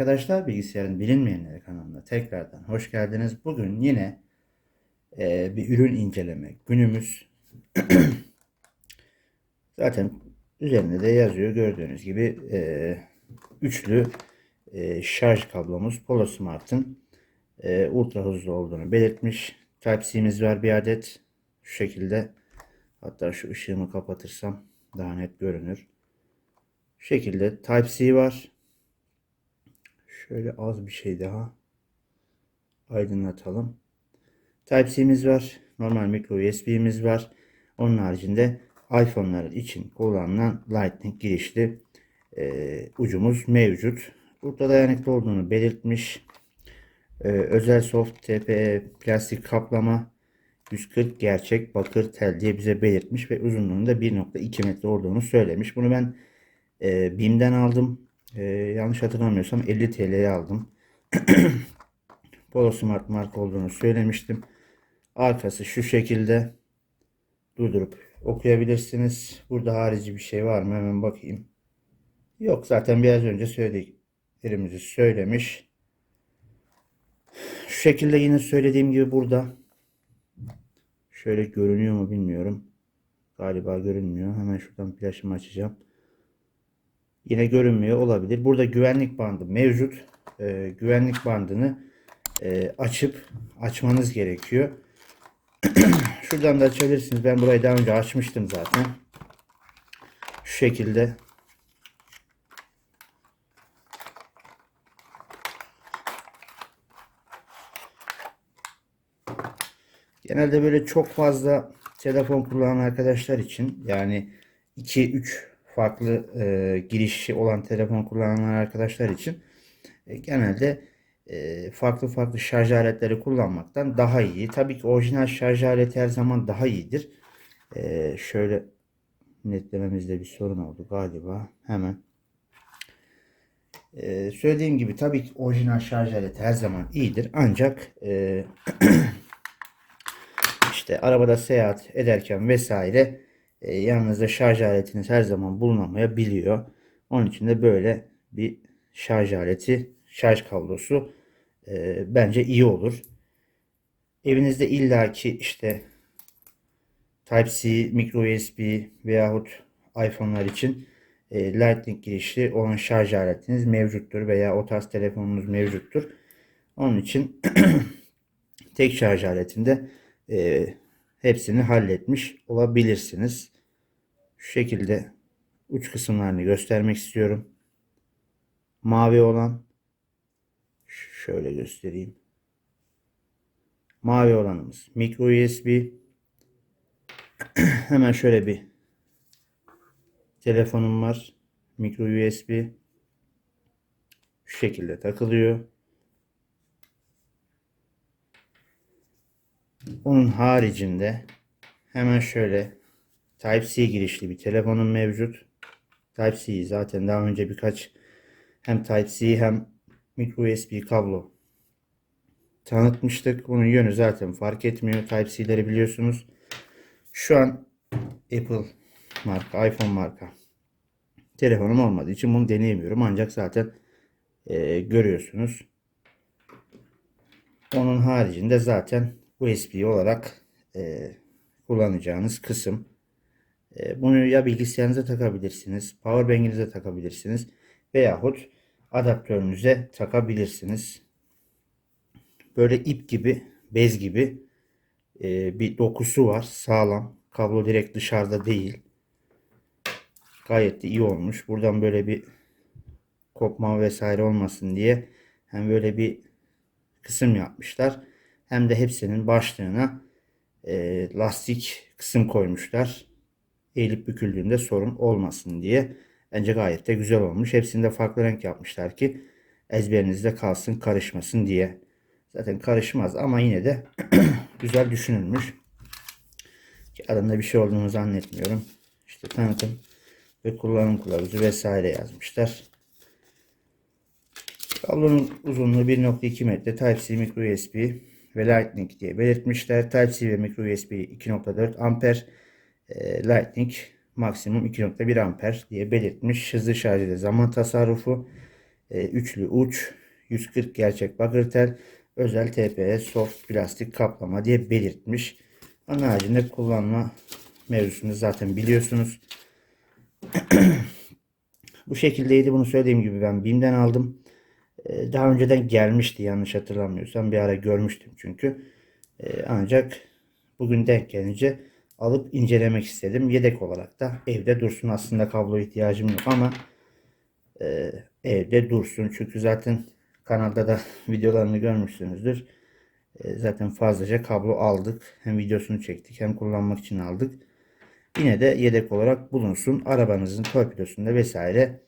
arkadaşlar bilgisayarın bilinmeyenleri kanalına tekrardan hoş geldiniz. Bugün yine e, bir ürün inceleme günümüz. Zaten üzerinde de yazıyor gördüğünüz gibi e, üçlü e, şarj kablomuz Polo Smart'ın e, ultra hızlı olduğunu belirtmiş. Type-C'miz var bir adet şu şekilde. Hatta şu ışığımı kapatırsam daha net görünür. Şu şekilde Type-C var. Şöyle az bir şey daha aydınlatalım. Type-C'miz var. Normal micro USB'miz var. Onun haricinde iPhone'lar için kullanılan Lightning girişli e, ucumuz mevcut. Burada dayanıklı olduğunu belirtmiş. E, özel soft TPE plastik kaplama 140 gerçek bakır tel diye bize belirtmiş ve uzunluğunun da 1.2 metre olduğunu söylemiş. Bunu ben e, BİM'den aldım. E, yanlış hatırlamıyorsam 50 TL'ye aldım. Polo Smart marka olduğunu söylemiştim. Arkası şu şekilde durdurup okuyabilirsiniz. Burada harici bir şey var mı? Hemen bakayım. Yok zaten biraz önce söylediklerimizi söylemiş. Şu şekilde yine söylediğim gibi burada şöyle görünüyor mu bilmiyorum. Galiba görünmüyor. Hemen şuradan flaşımı açacağım. Yine görünmüyor olabilir. Burada güvenlik bandı mevcut. Ee, güvenlik bandını e, açıp açmanız gerekiyor. Şuradan da açabilirsiniz. Ben burayı daha önce açmıştım zaten. Şu şekilde. Genelde böyle çok fazla telefon kullanan arkadaşlar için yani 2-3 farklı e, girişi olan telefon kullanan arkadaşlar için e, genelde e, farklı farklı şarj aletleri kullanmaktan daha iyi. Tabii ki orijinal şarj aleti her zaman daha iyidir. E, şöyle netlememizde bir sorun oldu galiba. Hemen. E, söylediğim gibi tabii ki orijinal şarj aleti her zaman iyidir. Ancak e, işte arabada seyahat ederken vesaire e, yanınızda şarj aletiniz her zaman bulunamayabiliyor. Onun için de böyle bir şarj aleti, şarj kablosu e, bence iyi olur. Evinizde illaki işte Type-C, micro USB veyahut iPhone'lar için e, Lightning girişli olan şarj aletiniz mevcuttur veya o tarz telefonunuz mevcuttur. Onun için tek şarj aletinde e, hepsini halletmiş olabilirsiniz. Şu şekilde uç kısımlarını göstermek istiyorum. Mavi olan şöyle göstereyim. Mavi olanımız micro USB. Hemen şöyle bir telefonum var. Micro USB. Şu şekilde takılıyor. Onun haricinde hemen şöyle Type-C girişli bir telefonum mevcut. Type-C'yi zaten daha önce birkaç hem Type-C hem micro USB kablo tanıtmıştık. Bunun yönü zaten fark etmiyor. Type-C'leri biliyorsunuz. Şu an Apple marka, iPhone marka telefonum olmadığı için bunu deneyemiyorum. Ancak zaten e, görüyorsunuz. Onun haricinde zaten USB olarak e, kullanacağınız kısım. E, bunu ya bilgisayarınıza takabilirsiniz, powerbank'inize takabilirsiniz veyahut adaptörünüze takabilirsiniz. Böyle ip gibi, bez gibi e, bir dokusu var. Sağlam. Kablo direkt dışarıda değil. Gayet de iyi olmuş. Buradan böyle bir kopma vesaire olmasın diye hem böyle bir kısım yapmışlar. Hem de hepsinin başlığına e, lastik kısım koymuşlar. Eğilip büküldüğünde sorun olmasın diye. Bence gayet de güzel olmuş. Hepsinde farklı renk yapmışlar ki ezberinizde kalsın karışmasın diye. Zaten karışmaz ama yine de güzel düşünülmüş. Adında bir şey olduğunu zannetmiyorum. İşte tanıtım ve kullanım kılavuzu vesaire yazmışlar. Kablonun uzunluğu 1.2 metre Type-C micro USB ve Lightning diye belirtmişler. Type-C ve micro USB 2.4 amper e, Lightning maksimum 2.1 amper diye belirtmiş. Hızlı şarj ile zaman tasarrufu e, üçlü uç, 140 gerçek bakır tel, özel TPS soft plastik kaplama diye belirtmiş. Onun haricinde kullanma mevzusunu zaten biliyorsunuz. Bu şekildeydi. Bunu söylediğim gibi ben BİM'den aldım. Ee, Daha önceden gelmişti yanlış hatırlamıyorsam. Bir ara görmüştüm çünkü. Ee, Ancak bugün denk gelince alıp incelemek istedim. Yedek olarak da evde dursun. Aslında kablo ihtiyacım yok ama e, evde dursun. Çünkü zaten kanalda da videolarını görmüşsünüzdür. E, Zaten fazlaca kablo aldık. Hem videosunu çektik hem kullanmak için aldık. Yine de yedek olarak bulunsun. Arabanızın torpidosunda vesaire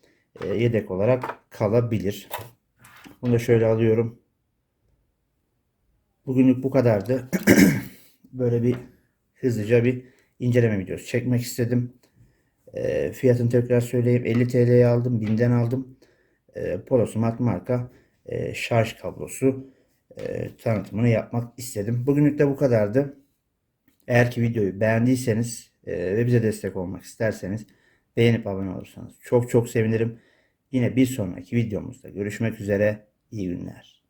e, yedek olarak kalabilir. Bunu da şöyle alıyorum. Bugünlük bu kadardı. Böyle bir hızlıca bir inceleme videosu çekmek istedim. E, fiyatını tekrar söyleyeyim. 50 TL'ye aldım. BİM'den aldım. E, Polo Smart marka e, şarj kablosu e, tanıtımını yapmak istedim. Bugünlük de bu kadardı. Eğer ki videoyu beğendiyseniz e, ve bize destek olmak isterseniz beğenip abone olursanız çok çok sevinirim. Yine bir sonraki videomuzda görüşmek üzere. İyi günler.